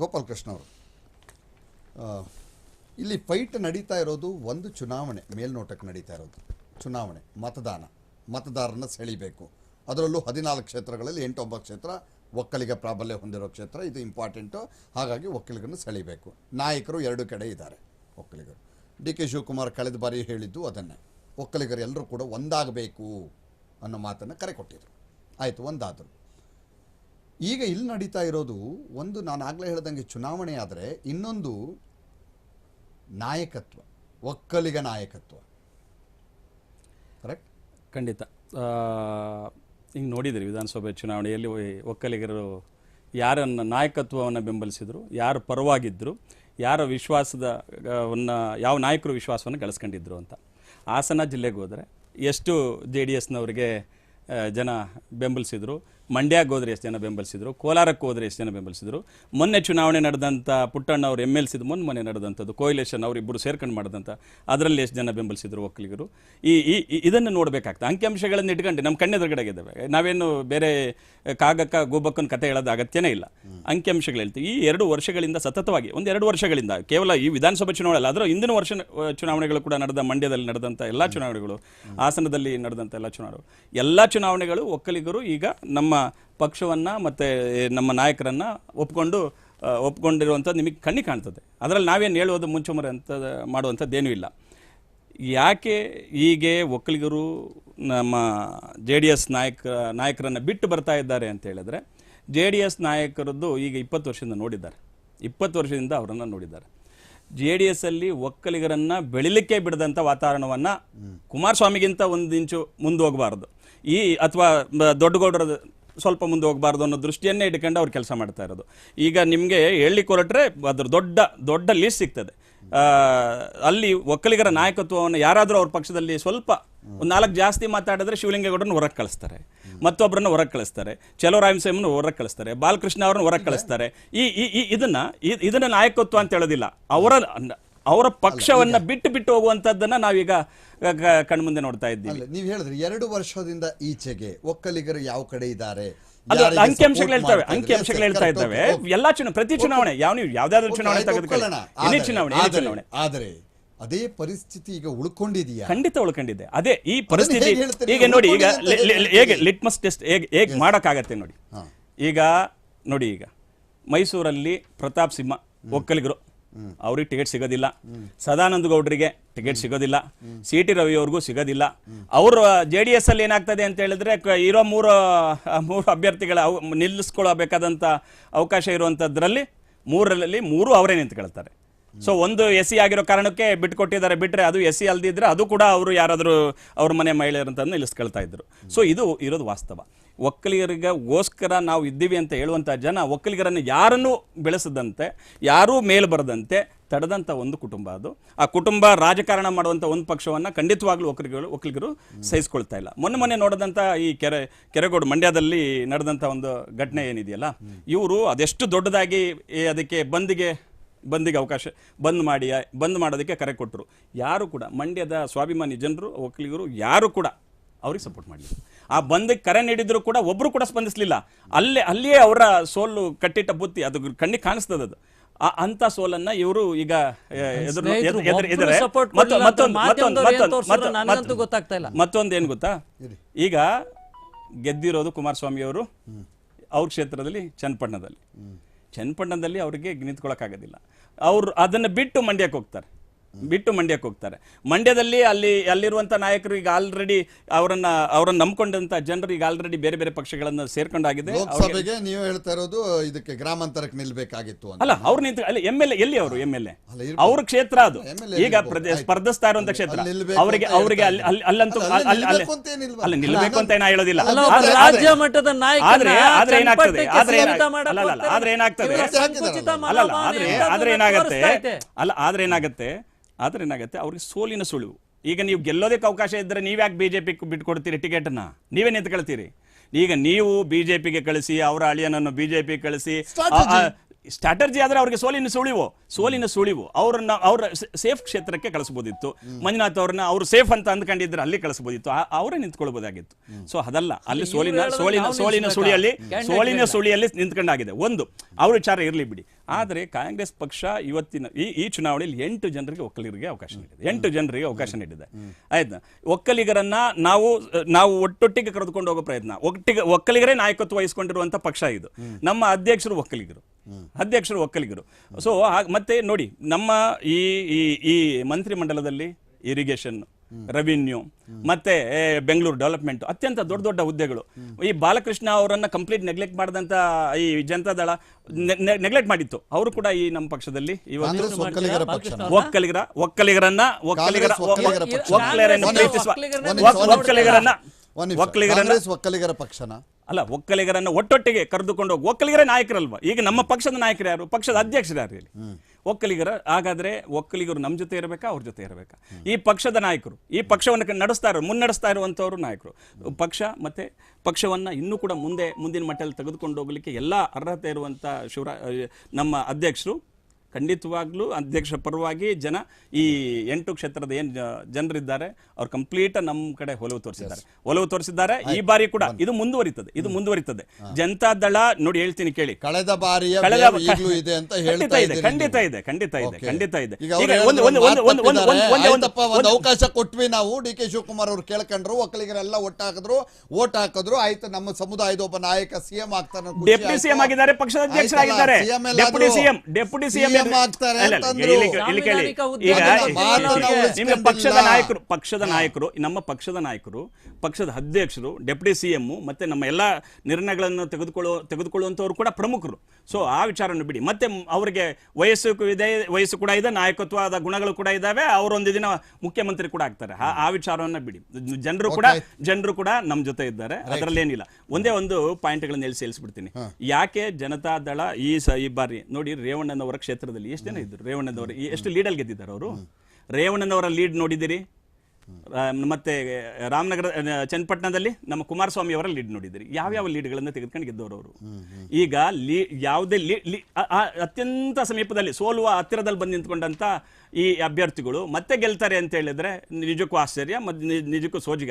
ಗೋಪಾಲಕೃಷ್ಣ ಅವರು. ಇಲ್ಲಿ ಫೈಟ್ ನಡೀತಾ ಇರೋದು ಒಂದು ಚುನಾವಣೆ, ಮೇಲ್ನೋಟಕ್ಕೆ ನಡೀತಾ ಇರೋದು ಚುನಾವಣೆ, ಮತದಾನ. ಮತದಾರನ ಸೆಳಿಬೇಕು. ಅದರಲ್ಲೂ ಹದಿನಾಲ್ಕು ಕ್ಷೇತ್ರಗಳಲ್ಲಿ ಎಂಟು ಒಂಬತ್ತು ಕ್ಷೇತ್ರ ಒಕ್ಕಲಿಗ ಪ್ರಾಬಲ್ಯ ಹೊಂದಿರೋ ಕ್ಷೇತ್ರ, ಇದು ಇಂಪಾರ್ಟೆಂಟು ಹಾಗಾಗಿ ಒಕ್ಕಲಿಗರನ್ನು ಸೆಳಿಬೇಕು. ನಾಯಕರು ಎರಡು ಕಡೆ ಇದ್ದಾರೆ, ಒಕ್ಕಲಿಗರು. ಡಿ ಕೆ ಶಿವಕುಮಾರ್ ಕಳೆದ ಬಾರಿ ಹೇಳಿದ್ದು ಅದನ್ನೇ. ಒಕ್ಕಲಿಗರು ಎಲ್ಲರೂ ಕೂಡ ಒಂದಾಗಬೇಕು ಅನ್ನೋ ಮಾತನ್ನು ಕರೆ ಕೊಟ್ಟಿದ್ರು. ಆಯಿತು, ಒಂದಾದರು. ಈಗ ಇಲ್ಲಿ ನಡೀತಾ ಇರೋದು ಒಂದು ನಾನು ಆಗಲೇ ಹೇಳ್ದಂಗೆ ಚುನಾವಣೆ ಆದರೆ ಇನ್ನೊಂದು ನಾಯಕತ್ವ ಒಕ್ಕಲಿಗ ನಾಯಕತ್ವ. ಕರೆಕ್ಟ್ ಖಂಡಿತ. ಹಿಂಗೆ ನೋಡಿದ್ರಿ ವಿಧಾನಸಭೆ ಚುನಾವಣೆಯಲ್ಲಿ ಒಕ್ಕಲಿಗರು ಯಾರನ್ನು ನಾಯಕತ್ವವನ್ನು ಬೆಂಬಲಿಸಿದ್ರು ಯಾರು ಪರವಾಗಿದ್ದರು ಯಾರ ವಿಶ್ವಾಸದ ಆ, ಯಾವ ನಾಯಕರು ವಿಶ್ವಾಸವನ್ನು ಗಳಿಸ್ಕೊಂಡಿದ್ರು ಅಂತ. ಹಾಸನ ಜಿಲ್ಲೆಗೆ ಹೋದರೆ ಎಷ್ಟು ಜೆ ಡಿ ಎಸ್ನವರಿಗೆ ಜನ ಬೆಂಬಲಿಸಿದ್ರು ಮಂಡ್ಯಕ್ಕೆ ಹೋದರೆ ಎಷ್ಟು ಜನ ಬೆಂಬಲಿಸಿದ್ರು? ಕೋಲಾರಕ್ಕೆ ಹೋದರೆ ಎಷ್ಟು ಜನ ಬೆಂಬಲಿಸಿದ್ರು? ಮೊನ್ನೆ ಚುನಾವಣೆ ನಡೆದಂಥ ಪುಟ್ಟಣ್ಣ ಅವರು ಎಂ ಎಲ್ ಸಿದ್ದು ಮೊನ್ನೆ ಮೊನ್ನೆ ನಡೆದಂಥದ್ದು ಕೋಯಿಲೇಷನ್ ಅವರಿಬ್ಬರು ಸೇರ್ಕೊಂಡು ಮಾಡಿದಂಥ ಅದರಲ್ಲಿ ಎಷ್ಟು ಜನ ಬೆಂಬಲಿಸಿದ್ರು ಒಕ್ಕಲಿಗರು? ಈ ಈ ಈ- ಇದನ್ನು ನೋಡಬೇಕಾಗ್ತದೆ. ಅಂಕಿಅಂಶಗಳನ್ನು ಇಟ್ಕೊಂಡು ನಮ್ಮ ಕಣ್ಣೆದುರುಗಡೆಗಿದ್ದೇವೆ. ನಾವೇನು ಬೇರೆ ಕಾಗಕ್ಕ ಗೋಬಕ್ಕನ ಕತೆ ಹೇಳೋದು ಅಗತ್ಯನೇ ಇಲ್ಲ. ಅಂಕಿಅಂಶಗಳು ಹೇಳ್ತೀವಿ. ಈ ಎರಡು ವರ್ಷಗಳಿಂದ ಸತತವಾಗಿ ಒಂದು ಎರಡು ವರ್ಷಗಳಿಂದ ಕೇವಲ ಈ ವಿಧಾನಸಭಾ ಚುನಾವಣೆ ಅಲ್ಲ ಆದರೂ ಹಿಂದಿನ ವರ್ಷ ಚುನಾವಣೆಗಳು ಕೂಡ ನಡೆದ ಮಂಡ್ಯದಲ್ಲಿ ನಡೆದಂಥ ಎಲ್ಲ ಚುನಾವಣೆಗಳು ಹಾಸನದಲ್ಲಿ ನಡೆದಂಥ ಎಲ್ಲ ಚುನಾವಣೆಗಳು. ಎಲ್ಲ ಚುನಾವಣೆಗಳು ಒಕ್ಕಲಿಗರು ಈಗ ನಮ್ಮ ಪಕ್ಷವನ್ನು ಮತ್ತು ನಮ್ಮ ನಾಯಕರನ್ನು ಒಪ್ಕೊಂಡು ಒಪ್ಪಿಕೊಂಡಿರುವಂಥದ್ದು ಒಪ್ಕೊಂಡಿರುವಂಥದ್ದು ನಿಮಗೆ ಕಣ್ಣಿ ಕಾಣ್ತದೆ. ಅದರಲ್ಲಿ ನಾವೇನು ಹೇಳೋದು ಮುಂಚುಮರೆ ಅಂತ ಮಾಡುವಂಥದ್ದೇನೂ ಇಲ್ಲ. ಯಾಕೆ ಹೀಗೆ ಒಕ್ಕಲಿಗರು ನಮ್ಮ ಜೆ ಡಿ ಎಸ್ ನಾಯಕ ನಾಯಕರನ್ನು ಬಿಟ್ಟು ಬರ್ತಾ ಇದ್ದಾರೆ ಅಂತ ಹೇಳಿದ್ರೆ ಜೆ ಡಿ ಎಸ್ ನಾಯಕರದ್ದು ಈಗ ಇಪ್ಪತ್ತು ವರ್ಷದಿಂದ ನೋಡಿದ್ದಾರೆ. ಇಪ್ಪತ್ತು ವರ್ಷದಿಂದ ಅವರನ್ನು ನೋಡಿದ್ದಾರೆ. ಜೆ ಡಿ ಎಸ್ ಅಲ್ಲಿ ಒಕ್ಕಲಿಗರನ್ನ ಬೆಳಿಲಿಕ್ಕೆ ಬಿಡದಂಥ ವಾತಾವರಣವನ್ನು ಕುಮಾರಸ್ವಾಮಿಗಿಂತ ಒಂದು ಇಂಚು ಮುಂದೆ ಹೋಗಬಾರ್ದು. ಈ ಅಥವಾ ದೊಡ್ಡಗೌಡರ ಸ್ವಲ್ಪ ಮುಂದೆ ಹೋಗಬಾರ್ದು ಅನ್ನೋ ದೃಷ್ಟಿಯನ್ನೇ ಇಟ್ಕೊಂಡು ಅವ್ರು ಕೆಲಸ ಮಾಡ್ತಾ ಇರೋದು. ಈಗ ನಿಮಗೆ ಹೇಳಲಿಕ್ಕೆ ಹೊರಟ್ರೆ ಅದ್ರ ದೊಡ್ಡ ದೊಡ್ಡ ಲೀಸ್ಟ್ ಸಿಗ್ತದೆ. ಅಲ್ಲಿ ಒಕ್ಕಲಿಗರ ನಾಯಕತ್ವವನ್ನು ಯಾರಾದರೂ ಅವ್ರ ಪಕ್ಷದಲ್ಲಿ ಸ್ವಲ್ಪ ಒಂದು ನಾಲ್ಕು ಜಾಸ್ತಿ ಮಾತಾಡಿದ್ರೆ ಶಿವಲಿಂಗೇಗೌಡರನ್ನು ಹೊರಗೆ ಕಳಿಸ್ತಾರೆ. ಮತ್ತೊಬ್ಬರನ್ನು ಹೊರಗೆ ಕಳಿಸ್ತಾರೆ. ಚಲೋ ರಾಮಸ್ವಾಮಿನ ಹೊರಗೆ ಕಳಿಸ್ತಾರೆ. ಬಾಲಕೃಷ್ಣ ಅವ್ರನ್ನ ಹೊರಗೆ ಕಳಿಸ್ತಾರೆ. ಈ ಇದನ್ನ ಇದನ್ನ ನಾಯಕತ್ವ ಅಂತ ಹೇಳೋದಿಲ್ಲ. ಅವರ ಅವರ ಪಕ್ಷವನ್ನ ಬಿಟ್ಟು ಬಿಟ್ಟು ಹೋಗುವಂತದ್ದನ್ನ ನಾವೀಗ ಕಣ್ಮುಂದೆ ನೋಡ್ತಾ ಇದ್ದೀವಿ. ನೀವು ಹೇಳಿದ್ರಿ ಎರಡು ವರ್ಷದಿಂದ ಈಚೆಗೆ ಒಕ್ಕಲಿಗರು ಯಾವ ಕಡೆ ಇದ್ದಾರೆ ಅದು ಯಾರಿಗೆ ಅಂಕಿಅಂಶಗಳು ಹೇಳ್ತವೆ? ಅಂಕಿಅಂಶಗಳು ಹೇಳ್ತಾ ಇದ್ದಾವೆ. ಎಲ್ಲಾ ಚುನಾವಣೆ ಪ್ರತಿ ಚುನಾವಣೆ ಯಾವ ನೀವು ಯಾವ್ದಾದ್ರು ಚುನಾವಣೆ ಚುನಾವಣೆ ಚುನಾವಣೆ. ಆದರೆ ಅದೇ ಪರಿಸ್ಥಿತಿ ಈಗ ಉಳ್ಕೊಂಡಿದೆಯಾ? ಖಂಡಿತ ಉಳ್ಕೊಂಡಿದೆ. ಅದೇ ಈ ಪರಿಸ್ಥಿತಿ ಈಗ ನೋಡಿ ಈಗ ಹೇಗೆ ಲಿಟ್ಮಸ್ ಟೆಸ್ಟ್ ಹೇಗೆ ಹೇಗೆ ಮಾಡೋಕ್ಕಾಗತ್ತೆ ನೋಡಿ. ಈಗ ನೋಡಿ ಈಗ ಮೈಸೂರಲ್ಲಿ ಪ್ರತಾಪ್ ಸಿಂಹ ಒಕ್ಕಲಿಗರು ಅವ್ರಿಗೆ ಟಿಕೆಟ್ ಸಿಗೋದಿಲ್ಲ. ಸದಾನಂದ ಗೌಡರಿಗೆ ಟಿಕೆಟ್ ಸಿಗೋದಿಲ್ಲ. ಸಿ ಟಿ ರವಿ ಅವ್ರಿಗೂ ಸಿಗೋದಿಲ್ಲ. ಅವರು ಜೆ ಡಿ ಎಸ್ ಅಲ್ಲಿ ಏನಾಗ್ತದೆ ಅಂತ ಹೇಳಿದ್ರೆ ಇರೋ ಮೂರು ಮೂರು ಅಭ್ಯರ್ಥಿಗಳ ನಿಲ್ಲಿಸ್ಕೊಳ್ಬೇಕಾದಂಥ ಅವಕಾಶ ಇರುವಂಥದ್ರಲ್ಲಿ ಮೂರರಲ್ಲಿ ಮೂರು ಅವರೇ ನಿಂತ್ಕೊಳ್ತಾರೆ ಸೊ ಒಂದು ಎಸ್ ಸಿ ಆಗಿರೋ ಕಾರಣಕ್ಕೆ ಬಿಟ್ಕೊಟ್ಟಿದ್ದಾರೆ ಬಿಟ್ರೆ ಅದು ಎಸ್ ಸಿ ಅಲ್ದಿದ್ರೆ ಅದು ಕೂಡ ಅವರು ಯಾರಾದರೂ ಅವ್ರ ಮನೆ ಮಹಿಳೆಯರು ಅಂತ ನಿಲ್ಲಿಸ್ಕೊಳ್ತಾ ಇದ್ರು. ಸೊ ಇದು ಇರೋದು ವಾಸ್ತವ. ಒಕ್ಕಲಿಗರಿಗೋಸ್ಕರ ನಾವು ಇದ್ದೀವಿ ಅಂತ ಹೇಳುವಂಥ ಜನ ಒಕ್ಕಲಿಗರನ್ನು ಯಾರನ್ನೂ ಬೆಳೆಸದಂತೆ, ಯಾರೂ ಮೇಲೆ ಬರದಂತೆ ತಡೆದಂಥ ಒಂದು ಕುಟುಂಬ ಅದು. ಆ ಕುಟುಂಬ ರಾಜಕಾರಣ ಮಾಡುವಂಥ ಒಂದು ಪಕ್ಷವನ್ನು ಖಂಡಿತವಾಗ್ಲೂ ಒಕ್ಕಲಿಗರು ಒಕ್ಕಲಿಗರು ಸಹಿಸ್ಕೊಳ್ತಾ ಇಲ್ಲ. ಮೊನ್ನೆ ಮೊನ್ನೆ ನೋಡಿದಂಥ ಈ ಕೆರೆ, ಕೆರೆಗೋಡು ಮಂಡ್ಯದಲ್ಲಿ ನಡೆದಂಥ ಒಂದು ಘಟನೆ ಏನಿದೆಯಲ್ಲ, ಇವರು ಅದೆಷ್ಟು ದೊಡ್ಡದಾಗಿ ಅದಕ್ಕೆ ಬಂದಿಗೆ ಬಂದಿಗೆ ಅವಕಾಶ, ಬಂದ್ ಮಾಡಿ, ಬಂದ್ ಮಾಡೋದಕ್ಕೆ ಕರೆ ಕೊಟ್ಟರು. ಯಾರು ಕೂಡ, ಮಂಡ್ಯದ ಸ್ವಾಭಿಮಾನಿ ಜನರು, ಒಕ್ಕಲಿಗರು ಯಾರು ಕೂಡ ಅವ್ರಿಗೆ ಸಪೋರ್ಟ್ ಮಾಡಲಿಲ್ಲ. ಆ ಬಂದಕ್ಕೆ ಕರೆ ನೀಡಿದ್ರು ಕೂಡ ಒಬ್ರು ಕೂಡ ಸ್ಪಂದಿಸಲಿಲ್ಲ. ಅಲ್ಲೇ ಅಲ್ಲಿಯೇ ಅವರ ಸೋಲು ಕಟ್ಟಿಟ್ಟ ಬುತ್ತಿ ಅದು ಕಣ್ಣಿಗೆ ಕಾಣಿಸ್ತದ ಅದು. ಆ ಅಂತ ಸೋಲನ್ನ ಇವರು ಈಗ. ಮತ್ತೊಂದು ಏನು ಗೊತ್ತಾ? ಈಗ ಗೆದ್ದಿರೋದು ಕುಮಾರಸ್ವಾಮಿ ಅವರು ಅವ್ರ ಕ್ಷೇತ್ರದಲ್ಲಿ ಚನ್ನಪಟ್ಟಣದಲ್ಲಿ. ಚನ್ನಪಟ್ಟಣದಲ್ಲಿ ಅವರಿಗೆ ನಿಂತ್ಕೊಳ್ಳೋಕ್ಕಾಗೋದಿಲ್ಲ ಅವ್ರು ಅದನ್ನ ಬಿಟ್ಟು ಮಂಡ್ಯಕ್ಕೆ ಹೋಗ್ತಾರೆ. ಬಿಟ್ಟು ಮಂಡ್ಯಕ್ಕೆ ಹೋಗ್ತಾರೆ. ಮಂಡ್ಯದಲ್ಲಿ ಅಲ್ಲಿ ಅಲ್ಲಿರುವಂಥ ನಾಯಕರು ಈಗ ಆಲ್ರೆಡಿ ಅವರನ್ನ ಅವರನ್ನು ನಂಬಿಕೊಂಡಂತ ಜನರು ಈಗ ಆಲ್ರೆಡಿ ಬೇರೆ ಬೇರೆ ಪಕ್ಷಗಳನ್ನು ಸೇರ್ಕೊಂಡಾಗಿದೆ. ಲೋಕಸಭೆಗೆ ನೀವು ಹೇಳ್ತಾ ಇರೋದು ಇದಕ್ಕೆ ಗ್ರಾಮಾಂತರಕ್ಕೆ ನಿಲ್ಬೇಕಾಗಿತ್ತು ಅಲ್ಲ ಅವ್ರು ನಿಂತು ಅಲ್ಲಿ ಎಂ ಎಲ್ ಎ ಎಲ್ಲಿ ಅವರು ಎಂ ಎಲ್ ಎ? ಅವ್ರ ಕ್ಷೇತ್ರ ಅದು. ಈಗ. ಸ್ಪರ್ಧಿಸ್ತಾ ಇರುವಂತ ಕ್ಷೇತ್ರ. ಅವರಿಗೆ ಅವರಿಗೆ ಅಲ್ಲಿ ಅಲ್ಲಿ- ಅಲ್ಲಂತೂ ಅಲ್ಲ, ನಿಲ್ಬೇಕು ಅಂತ ಏನು ಹೇಳೋದಿಲ್ಲ. ರಾಜ್ಯ ಮಟ್ಟದ ಆದ್ರೆ ಆದ್ರೆ ಏನಾಗ್ತದೆ ಆದ್ರೆ ಆದ್ರೆ ಏನಾಗ್ತದೆ? ಅಲ್ಲ ಆದ್ರೆ ಆದ್ರೆ ಏನಾಗತ್ತೆ ಅಲ್ಲ ಆದ್ರೆ ಏನಾಗತ್ತೆ ಆದ್ರೆ ಏನಾಗುತ್ತೆ? ಅವ್ರಿಗೆ ಸೋಲಿನ ಸುಳಿವು. ಈಗ ನೀವು ಗೆಲ್ಲೋದಕ್ಕೆ ಅವಕಾಶ ಇದ್ದರೆ ನೀವ್ಯಾಕೆ ಬಿಜೆಪಿ ಬಿಟ್ಕೊಡ್ತೀರಿ ಟಿಕೆಟನ್ನು ನೀವೇ ನಿಂತ್ಕೊಳ್ತೀರಿ ಈಗ ನೀವು ಬಿಜೆಪಿಗೆ ಕಳಿಸಿ, ಅವರ ಅಳಿಯನನ್ನು ಬಿಜೆಪಿ ಜೆ ಪಿ ಆ- ಸ್ಟ್ರಾಟರ್ಜಿ ಆದ್ರೆ ಅವ್ರಿಗೆ ಸೋಲಿನ ಸುಳಿವು ಸೋಲಿನ ಸುಳಿವು. ಅವ್ರನ್ನ ಅವ್ರ ಸೇಫ್ ಕ್ಷೇತ್ರಕ್ಕೆ ಕಳಿಸ್ಬೋದಿತ್ತು. ಮಂಜುನಾಥ್ ಅವ್ರನ್ನ ಅವ್ರು ಸೇಫ್ ಅಂತ ಅಂದ್ಕೊಂಡಿದ್ರೆ ಅಲ್ಲಿ ಕಳಿಸ್ಬೋದಿತ್ತು. ಆ- ಅವರೇ ನಿಂತ್ಕೊಳ್ಬೋದಾಗಿತ್ತು. ಸೊ ಅದಲ್ಲ ಅಲ್ಲಿ ಸೋಲಿನ ಸೋಲಿನ ಸೋಲಿನ ಸುಳಿಯಲ್ಲಿ ಸೋಲಿನ. ಸುಳಿಯಲ್ಲಿ ನಿಂತ್ಕೊಂಡಾಗಿದೆ. ಒಂದು ಅವ್ರ ವಿಚಾರ ಇರಲಿ ಬಿಡಿ. ಆದರೆ ಕಾಂಗ್ರೆಸ್ ಪಕ್ಷ ಇವತ್ತಿನ ಈ ಈ ಚುನಾವಣೆಯಲ್ಲಿ ಎಂಟು ಜನರಿಗೆ ಒಕ್ಕಲಿಗರಿಗೆ ಅವಕಾಶ ನೀಡಿದೆ. ಎಂಟು ಜನರಿಗೆ ಅವಕಾಶ ನೀಡಿದೆ. ಆಯ್ತಾ? ಒಕ್ಕಲಿಗರನ್ನ ನಾವು ನಾವು ಒಟ್ಟೊಟ್ಟಿಗೆ ಕರೆದುಕೊಂಡು ಹೋಗೋ ಪ್ರಯತ್ನ. ಒಟ್ಟಿಗೆ ಒಕ್ಕಲಿಗರೇ ನಾಯಕತ್ವ ವಹಿಸಿಕೊಂಡಿರುವಂತ ಪಕ್ಷ ಇದು. ನಮ್ಮ ಅಧ್ಯಕ್ಷರು ಒಕ್ಕಲಿಗರು. ಅಧ್ಯಕ್ಷರು ಒಕ್ಕಲಿಗರು. ಸೊ ಮತ್ತೆ ನೋಡಿ ನಮ್ಮ ಈ ಈ ಈ ಮಂತ್ರಿಮಂಡಲದಲ್ಲಿ ಇರಿಗೇಷನ್ ರೆವಿನ್ಯೂ ಮತ್ತೆ ಬೆಂಗಳೂರು ಡೆವಲಪ್ಮೆಂಟ್ ಅತ್ಯಂತ ದೊಡ್ಡ ದೊಡ್ಡ ಹುದ್ದೆಗಳು. ಈ ಬಾಲಕೃಷ್ಣ ಅವರನ್ನ ಕಂಪ್ಲೀಟ್ ನೆಗ್ಲೆಕ್ಟ್ ಮಾಡಿದಂತ ಈ ಜನತಾದಳ ನೆಗ್ಲೆಕ್ಟ್ ಮಾಡಿತ್ತು. ಅವರು ಕೂಡ ಈ ನಮ್ಮ ಪಕ್ಷದಲ್ಲಿ ಇವತ್ತು ಒಕ್ಕಲಿಗರ ಒಕ್ಕಲಿಗರನ್ನ ಒಕ್ಕಲಿಗರ. ಒಕ್ಕಲಿಗರನ್ನ ಒಕ್ಕಲಿಗರನ್ನ ಒಕ್ಕಲಿಗರ ಪಕ್ಷನ. ಅಲ್ಲ ಒಕ್ಕಲಿಗರನ್ನ ಒಟ್ಟೊಟ್ಟಿಗೆ ಕರೆದುಕೊಂಡು ಹೋಗಿ ಒಕ್ಕಲಿಗರೇ ನಾಯಕರಲ್ವಾ? ಈಗ ನಮ್ಮ ಪಕ್ಷದ ನಾಯಕರು ಯಾರು? ಪಕ್ಷದ ಅಧ್ಯಕ್ಷರು ಯಾರು ಇಲ್ಲಿ ಒಕ್ಕಲಿಗರ ಹಾಗಾದ್ರೆ ಒಕ್ಕಲಿಗರು ನಮ್ಮ ಜೊತೆ ಇರಬೇಕಾ? ಅವ್ರ ಜೊತೆ ಇರಬೇಕಾ? ಈ ಪಕ್ಷದ ನಾಯಕರು ಈ ಪಕ್ಷವನ್ನು ನಡೆಸ್ತಾ ಇರೋ ಮುನ್ನಡೆಸ್ತಾ ಇರುವಂಥವ್ರು ನಾಯಕರು. ಪಕ್ಷ ಮತ್ತೆ ಪಕ್ಷವನ್ನ ಇನ್ನೂ ಕೂಡ ಮುಂದೆ ಮುಂದಿನ ಮಟ್ಟದಲ್ಲಿ ತೆಗೆದುಕೊಂಡು ಹೋಗಲಿಕ್ಕೆ ಎಲ್ಲ ಅರ್ಹತೆ ಇರುವಂಥ ಶಿವರಾ ನಮ್ಮ ಅಧ್ಯಕ್ಷರು ಖಂಡಿತವಾಗ್ಲೂ ಅಧ್ಯಕ್ಷ ಪರವಾಗಿ ಜನ ಈ ಎಂಟು ಕ್ಷೇತ್ರದ ಏನ್ ಜನರಿದ್ದಾರೆ ಅವ್ರು ಕಂಪ್ಲೀಟ್ ನಮ್ಮ ಕಡೆ ಒಲವು ತೋರಿಸಿದ್ದಾರೆ. ಒಲವು ತೋರಿಸಿದ್ದಾರೆ ಈ ಬಾರಿ ಕೂಡ. ಇದು ಮುಂದುವರಿತದೆ ಇದು ಮುಂದುವರಿತದೆ. ಜನತಾ ದಳ ನೋಡಿ ಹೇಳ್ತೀನಿ ಕೇಳಿ. ಕಳೆದ ಬಾರಿ ಇದೆ ಅಂತ ಖಂಡಿತ ಹೇಳ್ತಾ ಇದೆ ಖಂಡಿತ ಇದೆ ಖಂಡಿತ ಇದೆ ಖಂಡಿತ ಇದೆ. ಒಂದು ಅವಕಾಶ ಕೊಟ್ವಿ ನಾವು. ಡಿ ಕೆ ಶಿವಕುಮಾರ್ ಅವ್ರು ಕೇಳ್ಕೊಂಡ್ರು ಒಕ್ಕಲಿಗರೆಲ್ಲ ಒಟ್ಟು ಹಾಕಿದ್ರು ಓಟ್ ಹಾಕಿದ್ರು ಆಯ್ತು ನಮ್ಮ ಸಮುದಾಯದ ಒಬ್ಬ ನಾಯಕ ಸಿಎಂ ಆಗ್ತಾನೆ ಡೆಪ್ಯೂಟಿ ಸಿಎಂ ಆಗಿದ್ದಾರೆ ಪಕ್ಷದ ಅಧ್ಯಕ್ಷರಾಗಿದ್ದಾರೆ. ಡೆಪ್ಯೂಟಿ ಸಿಎಂ ಡೆಪ್ಯೂಟಿ ಸಿಎಂ ನಿಮ್ಮ ಪಕ್ಷದ ನಾಯಕರು ಪಕ್ಷದ ನಾಯಕರು ನಮ್ಮ ಪಕ್ಷದ ನಾಯಕರು ಪಕ್ಷದ ಅಧ್ಯಕ್ಷರು ಡೆಪ್ಯೂಟಿ ಸಿಎಂ ಮತ್ತೆ ನಮ್ಮ ಎಲ್ಲ ನಿರ್ಣಯಗಳನ್ನು ತೆಗೆದುಕೊಳ್ಳುವ ತೆಗೆದುಕೊಳ್ಳುವಂತವ್ರು ಕೂಡ ಪ್ರಮುಖರು. ಸೊ ಆ ವಿಚಾರವನ್ನು ಬಿಡಿ. ಮತ್ತೆ ಅವರಿಗೆ ವಯಸ್ಸು ಇದೆ ವಯಸ್ಸು ಕೂಡ ಇದೆ ನಾಯಕತ್ವದ ಗುಣಗಳು ಕೂಡ ಇದ್ದಾವೆ ಅವರೊಂದು ದಿನ ಮುಖ್ಯಮಂತ್ರಿ ಕೂಡ ಆಗ್ತಾರೆ. ಆ- ಆ ವಿಚಾರವನ್ನ ಬಿಡಿ. ಜನರು ಕೂಡ. ಜನರು ಕೂಡ ನಮ್ಮ ಜೊತೆ ಇದ್ದಾರೆ. ಅದರಲ್ಲಿ ಏನಿಲ್ಲ. ಒಂದೇ ಒಂದು ಪಾಯಿಂಟ್ಗಳನ್ನ ಎಲ್ಲಿ ಸೇರಿಸ್ಬಿಡ್ತೀನಿ. ಯಾಕೆ ಜನತಾ ದಳ ಈ ಸ ಈ ಬಾರಿ ನೋಡಿ ರೇವಣ್ಣನವರ ಕ್ಷೇತ್ರದಲ್ಲಿ ಎಷ್ಟು ಜನ ಇದ್ರು ರೇವಣ್ಣನವರು ಎಷ್ಟು ಲೀಡಲ್ಲಿ ಗೆದ್ದಿದ್ದಾರೆ ಅವರು? ರೇವಣ್ಣನವರ ಲೀಡ್ ನೋಡಿದಿರಿ? ಆ, ಮತ್ತೆ ರಾಮನಗರ ಚನ್ನಪಟ್ಟಣದಲ್ಲಿ ನಮ್ಮ ಕುಮಾರಸ್ವಾಮಿ ಅವರ ಲೀಡ್ ನೋಡಿದಿರಿ. ಯಾವ್ಯಾವ ಲೀಡ್ಗಳನ್ನು ತೆಗೆದುಕೊಂಡು ಗೆದ್ದವರು ಅವರು? ಈಗ ಲೀ ಯಾವುದೇ ಲೀ ಅತ್ಯಂತ ಸಮೀಪದಲ್ಲಿ ಸೋಲುವ ಹತ್ತಿರದಲ್ಲಿ ಬಂದು ನಿಂತ್ಕೊಂಡಂತ ಈ ಅಭ್ಯರ್ಥಿಗಳು ಮತ್ತೆ ಗೆಲ್ತಾರೆ ಅಂತ ಹೇಳಿದ್ರೆ ನಿಜಕ್ಕೂ ಆಶ್ಚರ್ಯ ಮತ್ತು ನಿಜಕ್ಕೂ ಸೋಜಿಗ.